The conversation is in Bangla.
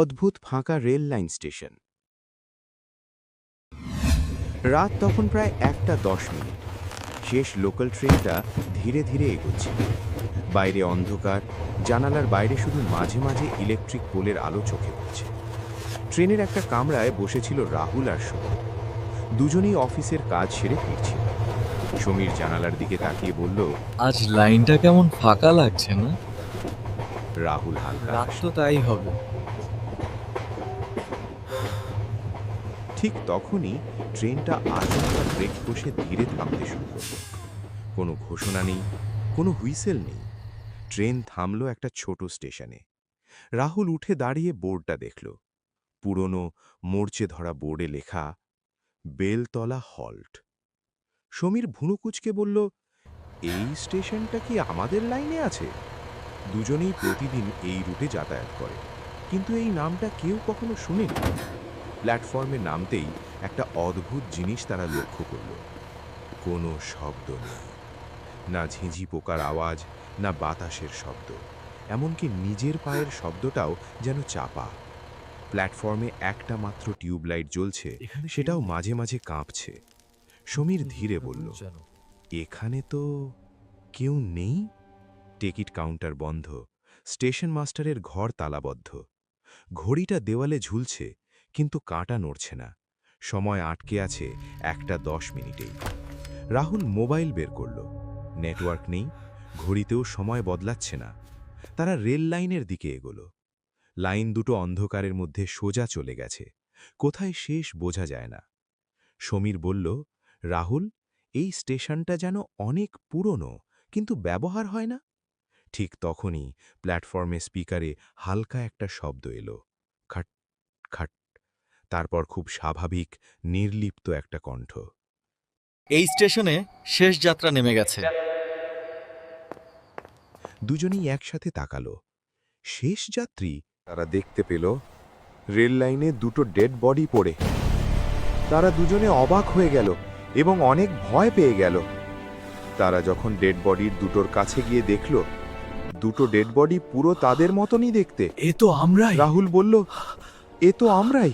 অদ্ভুত ফাঁকা রেল লাইন স্টেশন। রাত তখন প্রায় একটা দশ মিনিট। শেষ লোকাল ট্রেনটা ধীরে ধীরে এগোচ্ছে। বাইরে অন্ধকার জানালার বাইরে শুধু মাঝে মাঝে ইলেকট্রিক পোলের আলো চোখে পড়ছে। ট্রেনের একটা কামরায় বসেছিল রাহুল আর সমীর দুজনেই অফিসের কাজ সেরে ফিরছিল। সমীর জানালার দিকে তাকিয়ে বলল আজ লাইনটা কেমন ফাঁকা লাগছে না? রাহুল হালকা রাত তো তাই হবে। ঠিক তখনই ট্রেনটা আচমকা ব্রেক কষে ধীরে থামতে শুরু করল। কোনো ঘোষণা নেই, কোনো হুইসেল নেই। ট্রেন থামল একটা ছোট স্টেশনে। রাহুল উঠে দাঁড়িয়ে বোর্ডটা দেখল। পুরনো মোর্চে ধরা বোর্ডে লেখা, বেলতলা হল্ট। সমীর ভুনুকুচকে বলল, এই স্টেশনটা কি আমাদের লাইনে আছে? দুজনেই প্রতিদিন এই রুটে যাতায়াত করে, কিন্তু এই নামটা কেউ কখনো শুনেনি। প্ল্যাটফর্মে নামতেই একটা অদ্ভুত জিনিস তারা লক্ষ্য করল। কোনো শব্দ নেই। না ঝিঁঝি পোকার আওয়াজ না বাতাসের শব্দ। এমনকি নিজের পায়ের শব্দটাও যেন চাপা। প্ল্যাটফর্মে একটা মাত্র টিউবলাইট জ্বলছে সেটাও মাঝে মাঝে কাঁপছে। সমীর ধীরে বলল। এখানে তো কেউ নেই? টিকিট কাউন্টার বন্ধ। স্টেশন মাস্টারের ঘর তালাবদ্ধ। ঘড়িটা দেওয়ালে ঝুলছে কিন্তু কাঁটা নড়ছে না। সময় আটকে আছে একটা দশ মিনিটেই। রাহুল মোবাইল বের করল। নেটওয়ার্ক নেই, ঘড়িতেও সময় বদলাচ্ছে না। তারা রেল লাইনের দিকে এগোল। লাইন দুটো অন্ধকারের মধ্যে সোজা চলে গেছে। কোথায় শেষ বোঝা যায় না। সমীর বলল, রাহুল, এই স্টেশনটা যেন অনেক পুরনো, কিন্তু ব্যবহার হয় না? ঠিক তখনই প্ল্যাটফর্মে স্পিকারে হালকা একটা শব্দ এলো। খাট খাট তারপর খুব স্বাভাবিক নির্লিপ্ত একটা কণ্ঠ। এই স্টেশনে শেষ যাত্রা নেমে গেছে। দুজনেই একসাথে তাকালো। শেষ যাত্রী তারা দেখতে পেল রেল লাইনে দুটো ডেড বডি পড়ে। তারা দুজনে অবাক হয়ে গেল এবং অনেক ভয় পেয়ে গেল। তারা যখন ডেড বডির দুটোর কাছে গিয়ে দেখল দুটো ডেড বডি পুরো তাদের মতনই দেখতে। এ তো আমরাই। রাহুল বলল এ তো আমরাই।